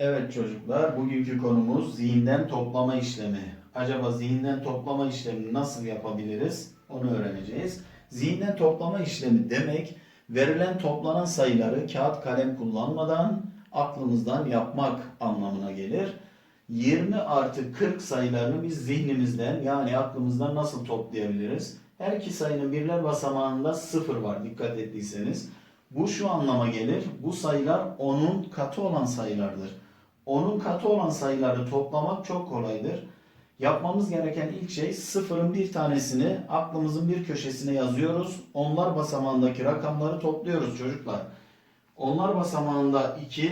Evet çocuklar, bugünkü konumuz zihinden toplama işlemi. Acaba zihinden toplama işlemini nasıl yapabiliriz? Onu öğreneceğiz. Zihinden toplama işlemi demek, verilen toplanan sayıları kağıt kalem kullanmadan aklımızdan yapmak anlamına gelir. 20 artı 40 sayılarını biz zihnimizden yani aklımızdan nasıl toplayabiliriz? Her iki sayının birler basamağında sıfır var dikkat ettiyseniz. Bu şu anlama gelir. Bu sayılar onun katı olan sayılardır. Onun katı olan sayıları toplamak çok kolaydır. Yapmamız gereken ilk şey sıfırın bir tanesini aklımızın bir köşesine yazıyoruz. Onlar basamağındaki rakamları topluyoruz çocuklar. Onlar basamağında 2,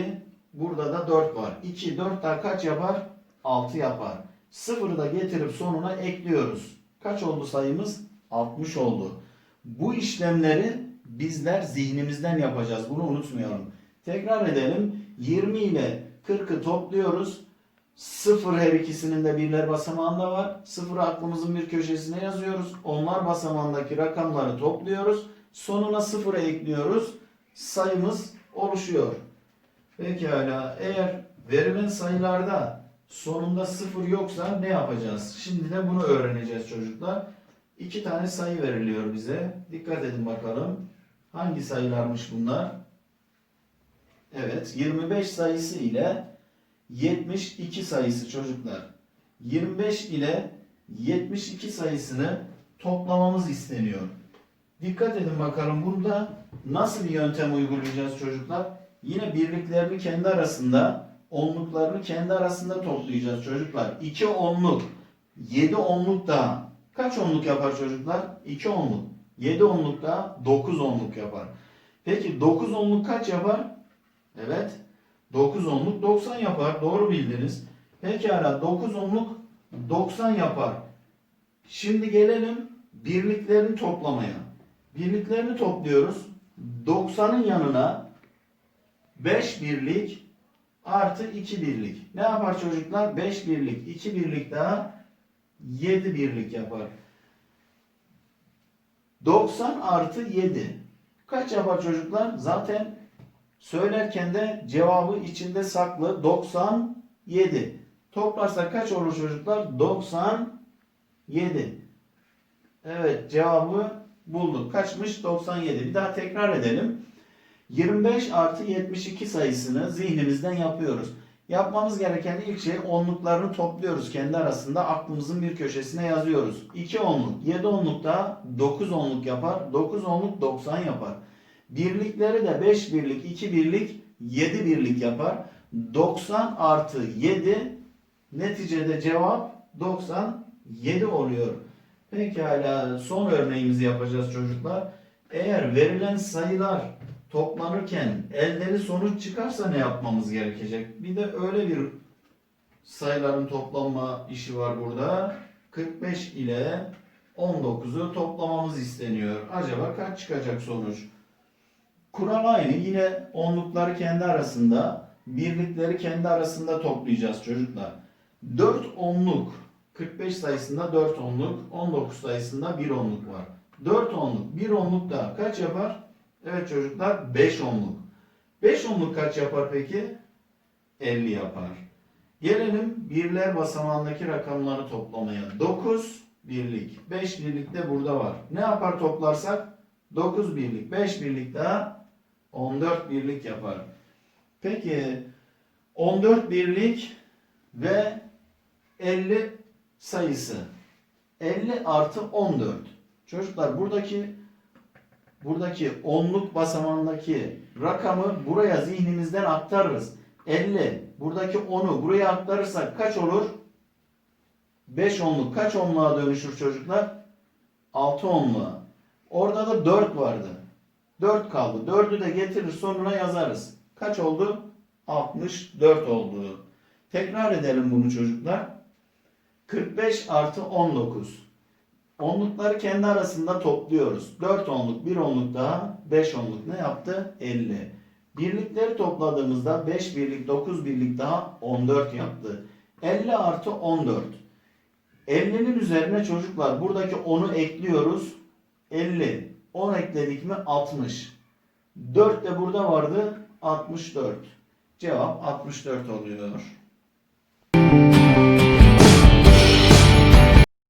burada da 4 var. 2, 4 daha kaç yapar? 6 yapar. Sıfırı da getirip sonuna ekliyoruz. Kaç oldu sayımız? 60 oldu. Bu işlemleri bizler zihnimizden yapacağız. Bunu unutmayalım. Tekrar edelim. 20 ile 40'ı topluyoruz. 0 her ikisinin de birler basamağında var. 0'ı aklımızın bir köşesine yazıyoruz. Onlar basamağındaki rakamları topluyoruz. Sonuna 0'ı ekliyoruz. Sayımız oluşuyor. Pekala eğer verilen sayılarda sonunda 0 yoksa ne yapacağız? Şimdi de bunu öğreneceğiz çocuklar. İki tane sayı veriliyor bize. Dikkat edin bakalım. Hangi sayılarmış bunlar? Evet, 25 sayısı ile 72 sayısı çocuklar. 25 ile 72 sayısını toplamamız isteniyor. Dikkat edin bakalım burada nasıl bir yöntem uygulayacağız çocuklar? Yine birliklerini kendi arasında, onluklarını kendi arasında toplayacağız çocuklar. 2 onluk, 7 onluk daha. Kaç onluk yapar çocuklar? 2 onluk. 7 onluk daha 9 onluk yapar. Peki 9 onluk kaç yapar? Evet. 9 onluk 90 yapar. Doğru bildiniz. Pekala 9 onluk 90 yapar. Şimdi gelelim birliklerini toplamaya. Birliklerini topluyoruz. 90'ın yanına 5 birlik artı 2 birlik. Ne yapar çocuklar? 5 birlik, 2 birlik daha 7 birlik yapar. 90 artı 7. Kaç yapar çocuklar? Zaten söylerken de cevabı içinde saklı. 97. Toplarsak kaç olur çocuklar? 97. Evet cevabı bulduk. Kaçmış? 97. Bir daha tekrar edelim. 25 artı 72 sayısını zihnimizden yapıyoruz. Yapmamız gereken ilk şey onluklarını topluyoruz kendi arasında aklımızın bir köşesine yazıyoruz. 2 onluk, 7 onluk da 9 onluk yapar. 9 onluk 90 yapar. Birlikleri de 5 birlik, 2 birlik, 7 birlik yapar. 90 artı 7 neticede cevap 97 oluyor. Pekala son örneğimizi yapacağız çocuklar. Eğer verilen sayılar toplanırken eldeli sonuç çıkarsa ne yapmamız gerekecek? Bir de öyle bir sayıların toplanma işi var burada. 45 ile 19'u toplamamız isteniyor. Acaba kaç çıkacak sonuç? Kural aynı. Yine onlukları kendi arasında, birlikleri kendi arasında toplayacağız çocuklar. 4 onluk, 45 sayısında 4 onluk, 19 sayısında 1 onluk var. 4 onluk, 1 onluk da kaç yapar? Evet çocuklar 5 onluk. 5 onluk kaç yapar peki? 50 yapar. Gelelim birler basamağındaki rakamları toplamaya. 9 birlik, 5 birlik de burada var. Ne yapar toplarsak? 9 birlik, 5 birlik daha 14 birlik yapar. Peki 14 birlik ve 50 sayısı. 50 artı 14. Çocuklar buradaki buradaki onluk basamağındaki rakamı buraya zihnimizden aktarırız. 50. Buradaki 10'u buraya aktarırsak kaç olur? 5 onluk kaç onluğa dönüşür çocuklar? 6 onluğa. Orada da 4 vardı. 4 kaldı. 4'ü de getirir sonuna yazarız. Kaç oldu? 64 oldu. Tekrar edelim bunu çocuklar. 45 artı 19. Onlukları kendi arasında topluyoruz. 4 onluk, 1 onluk daha 5 onluk ne yaptı? 50. Birlikleri topladığımızda 5 birlik, 9 birlik daha 14 yaptı. 50 artı 14. 50'nin üzerine çocuklar buradaki 10'u ekliyoruz. 50. 10 ekledik mi 60. 4 de burada vardı 64. Cevap 64 oluyor.